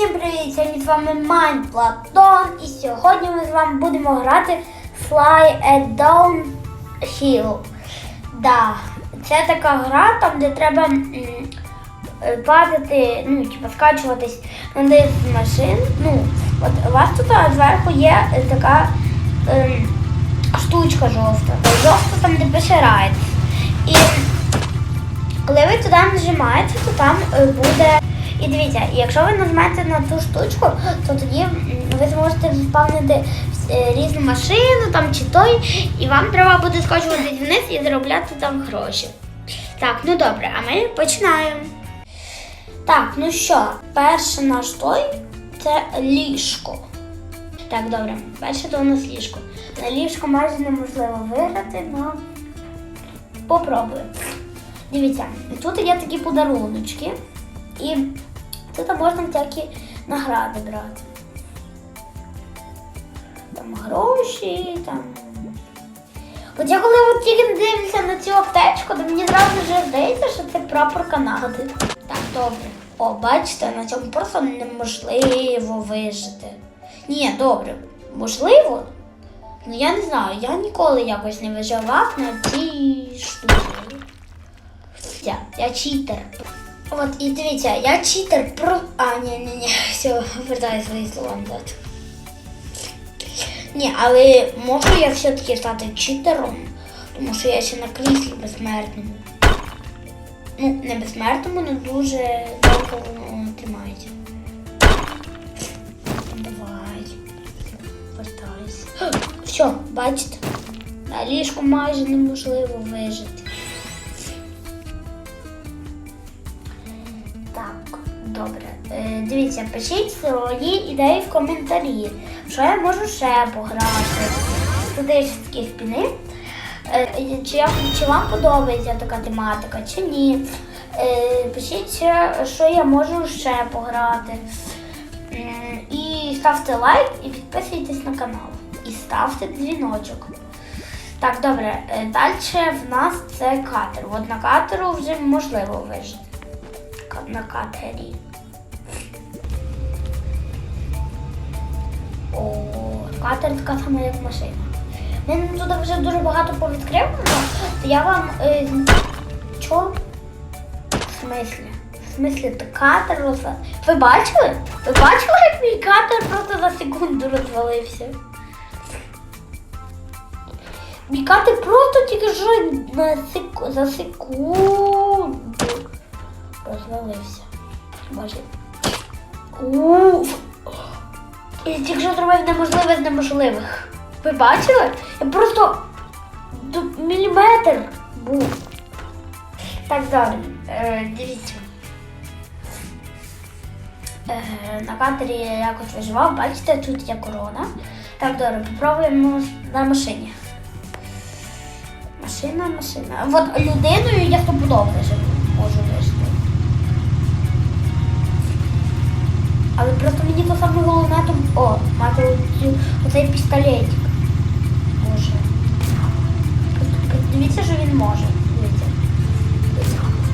Всім привіт! Сьогодні з вами Майн Платон і сьогодні ми з вами будемо грати Fly a Downhill. Да, це така гра, там де треба м, е, падати, ну, типу, скачуватись на 10 машин. Ну, от у вас тут зверху є така ем, штучка жовта. Жовта там, де пише Ride. І коли ви туди нажимаєте, то там е, буде. І дивіться, якщо ви нажмете на ту штучку, то тоді ви зможете заповнити е, різну машину там чи той, і вам треба буде скочувати вниз і заробляти там гроші. Так, ну добре, а ми починаємо. Так, ну що, перший наш той це ліжко. Так, добре, перше то у нас ліжко. На ліжко майже неможливо виграти, але попробуємо. Дивіться, тут є такі подаруночки, і тут можна всякі награди брати. Там гроші, там. От я коли от тільки дивлюся на цю аптечку, то мені зразу вже здається, що це прапор Канади. Так, добре. О, бачите, на цьому просто неможливо вижити. Ні, добре, можливо. Ну я не знаю, я ніколи якось не виживав на цій штуці. Я, я читер. От і дивіться, я читер про. А, ні, ні, ні, все, вертаю свої слова назад. Ні, але можу я все-таки стати читером, тому що я ще на кріслі безсмертному. Ну, не безсмертному, але дуже довго воно тримається. Давай. Вертайся. Все, бачите? На ліжку майже неможливо вижити. Добре. Е, дивіться, пишіть свої ідеї в коментарі. Що я можу ще пограти? Туди такі спіни. Е, чи, чи вам подобається така тематика, чи ні? Е, пишіть, що я можу ще пограти. І ставте лайк і підписуйтесь на канал. І ставте дзвіночок. Так, добре. Далі в нас це катер. От на катеру вже можливо вижити. На катері. Катер така сама, як машина. Мене тут вже дуже багато повідкривано, то я вам. Е, чо? В смислі? В смислі, то катер розвалився. Ви бачили? Ви бачили, як мій катер просто за секунду розвалився? Мій катер просто тільки що на сек... за секунду розвалився. Бачите? Уф. Я тільки зробив неможливе з неможливих. Ви бачили? Я просто міліметр був. Так далі. Е, дивіться. Е, на катері я якось виживав, бачите, тут є корона. Так, добре, попробуємо на машині. Машина, машина. От людиною я стопудово виживу. Можу Але просто мені то саме головне то о, мати оцей пістолетик. Боже. Дивіться, що він може. Дивіться.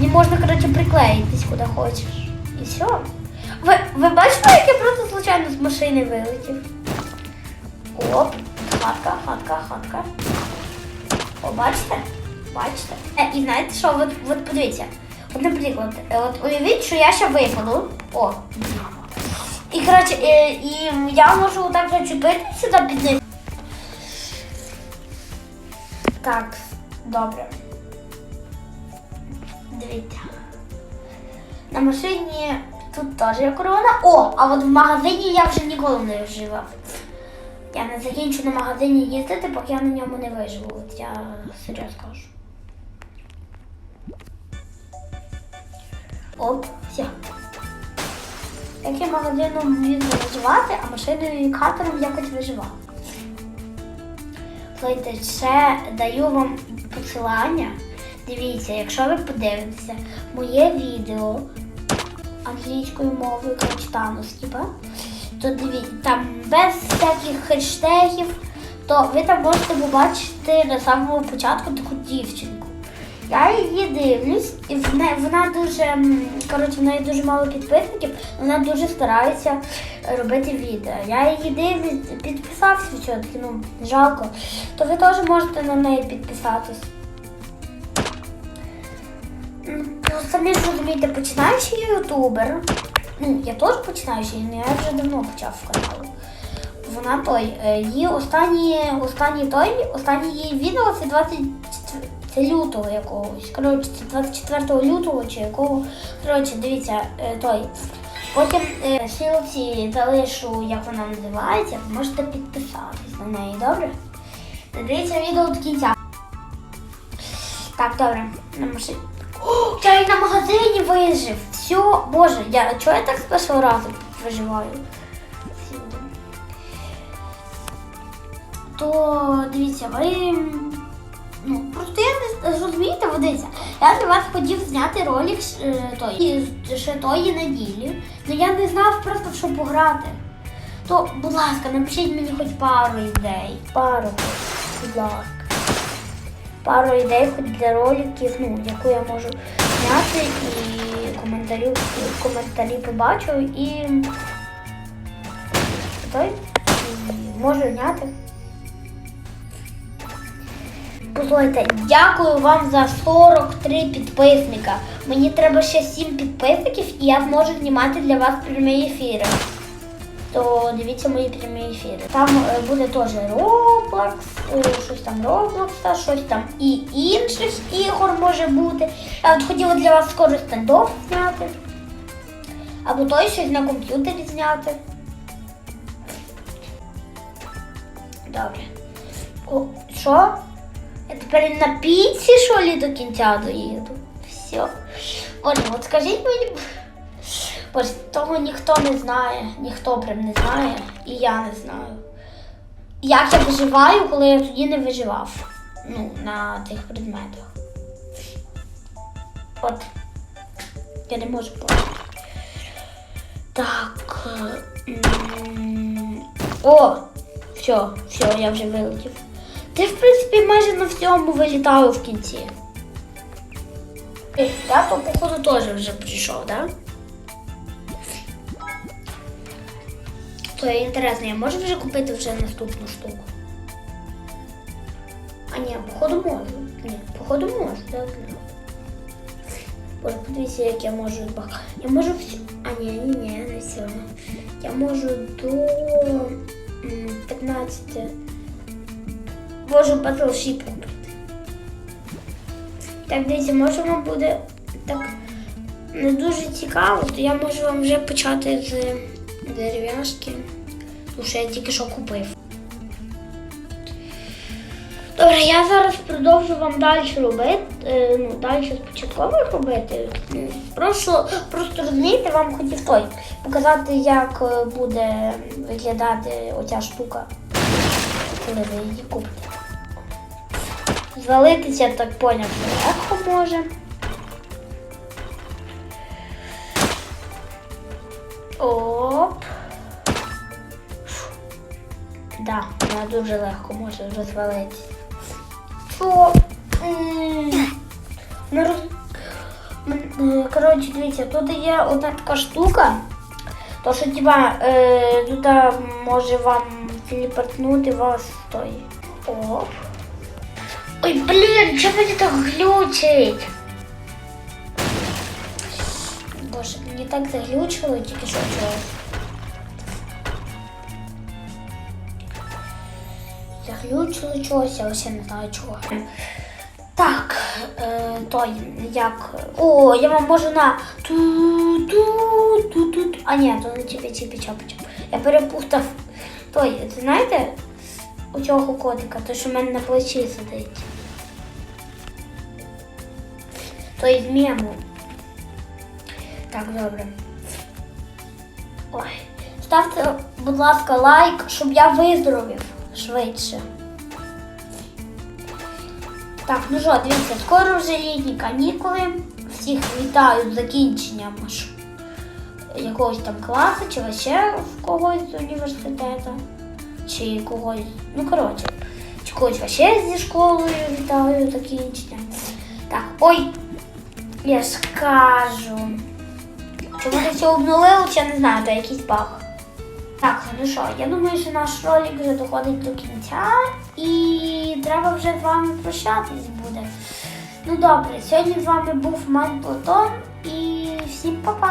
І можна, коротше, приклеїтись куди хочеш. І все. Ви, ви бачите, як я просто случайно з машини вилетів? Оп, хатка, хатка, хатка. О, бачите? Бачите? Е, і знаєте що? От, от подивіться. От, наприклад, е, от уявіть, що я ще випаду. О, і коротше, е, і я можу так зачепити сюди під. Так, добре. Дивіться. На машині тут теж є корона. О, а от в магазині я вже ніколи не вживав. Я не закінчу на магазині їздити, поки я на ньому не виживу. От я серйозно кажу. Оп, все. Як я магазином міг виживати, а машиною і катером якось виживав. Слухайте, ще даю вам посилання. Дивіться, якщо ви подивитеся моє відео англійською мовою крочтану, типа, то дивіться, там без всяких хештегів, то ви там можете побачити на самому початку таку дівчинку. Я її дивлюсь, і в вона дуже, коротше, в неї дуже мало підписників, вона дуже старається робити відео. Я її дивлюсь, підписався все-таки, ну, жалко. То ви теж можете на неї підписатись. Ну, самі ж розумієте, починаючий ютубер. Ну, я теж починаючий, але я вже давно почав канал. Вона той, е, її останні, останні той, останні її відео це 24, це лютого якогось. Коротше, це 24 лютого чи якого. Коротше, дивіться, е, той. Потім е, силці залишу, як вона називається, можете підписатись на неї, добре? Дивіться відео до кінця. Так, добре, на машині. О, я на магазині вижив. Все, боже, я чого я так з першого разу виживаю? То дивіться, ви. Ну, просто я не розумієте, дивіться. Я для вас хотів зняти ролик е, ще тої неділі, але я не знав просто, що пограти. То, будь ласка, напишіть мені хоч пару ідей. Пару, будь ласка пару ідей хоч для роликів, ну, яку я можу зняти і коментарі, коментарі побачу і той можу зняти. Послухайте, дякую вам за 43 підписника. Мені треба ще 7 підписників і я зможу знімати для вас прямі ефіри. То дивіться мої прямі ефіри. Там е, буде теж Roblox, е, щось там Roblox, щось там і інших ігор може бути. Я от хотіла для вас скоро стендоф зняти. Або той щось на комп'ютері зняти. Добре. О, що? Тепер на піці, що ли, до кінця доїду? Все. Боже, от скажіть мені. Бо того ніхто не знає, ніхто прям не знає, і я не знаю. Як я виживаю, коли я тоді не виживав. Ну, на тих предметах. От. Я не можу бачити. Так. О! Все, все, я вже вилетів. Ти, в принципі, майже на всьому вилітаю в кінці. Е, Я то, походу, теж вже прийшов? Да? То є інтересно, я можу вже купити вже наступну штуку? А ні, походу можу. Ні, походу можу, так. Боже, подивіться, як я можу бак. Я можу всю. А ні, ні, ні, не все. Я можу до 15. Можу Battleship купити. Так, дивіться, може вам буде так не дуже цікаво, то я можу вам вже почати з дерев'яшки, тому що я тільки що купив. Добре, я зараз продовжу вам далі робити, е, ну, далі спочатково робити. Просто, просто розумієте, вам хотів той показати, як е, буде виглядати оця штука, коли ви її купите. Звалитися, так поняв, легко може. Оп. Да, вона дуже легко може розвалитися. М, е, Коротше, дивіться, тут є одна така штука. То що типа е, тут а, може вам телепортнути вас той. Оп. Ой, блін, чого мені так глючить? Боже, мені так заглючило тільки що чогось. Заглючило чогось, я ще не знаю чого. Так, е, той, як. О, я вам можу на ту ту ту ту А ні, то не чіпі чіпі чапі чап. Я перепутав. Той, знаєте, у цього котика, той, що в мене на плечі сидить. Той з мему. Так, добре. Ой. Ставте, будь ласка, лайк, щоб я виздоровів швидше. Так, ну що, дивіться, скоро вже літні канікули. Всіх вітаю з закінченням якогось там класу, чи ще в когось з університету, чи когось, ну коротше, чи когось ще зі школою вітаю з закінченням. Так, Ой, я скажу. Чому це все обнулило, я не знаю, то якийсь баг. Так, ну що, я думаю, що наш ролик вже доходить до кінця і треба вже з вами прощатись буде. Ну добре, сьогодні з вами був Майн Платон і всім па-па!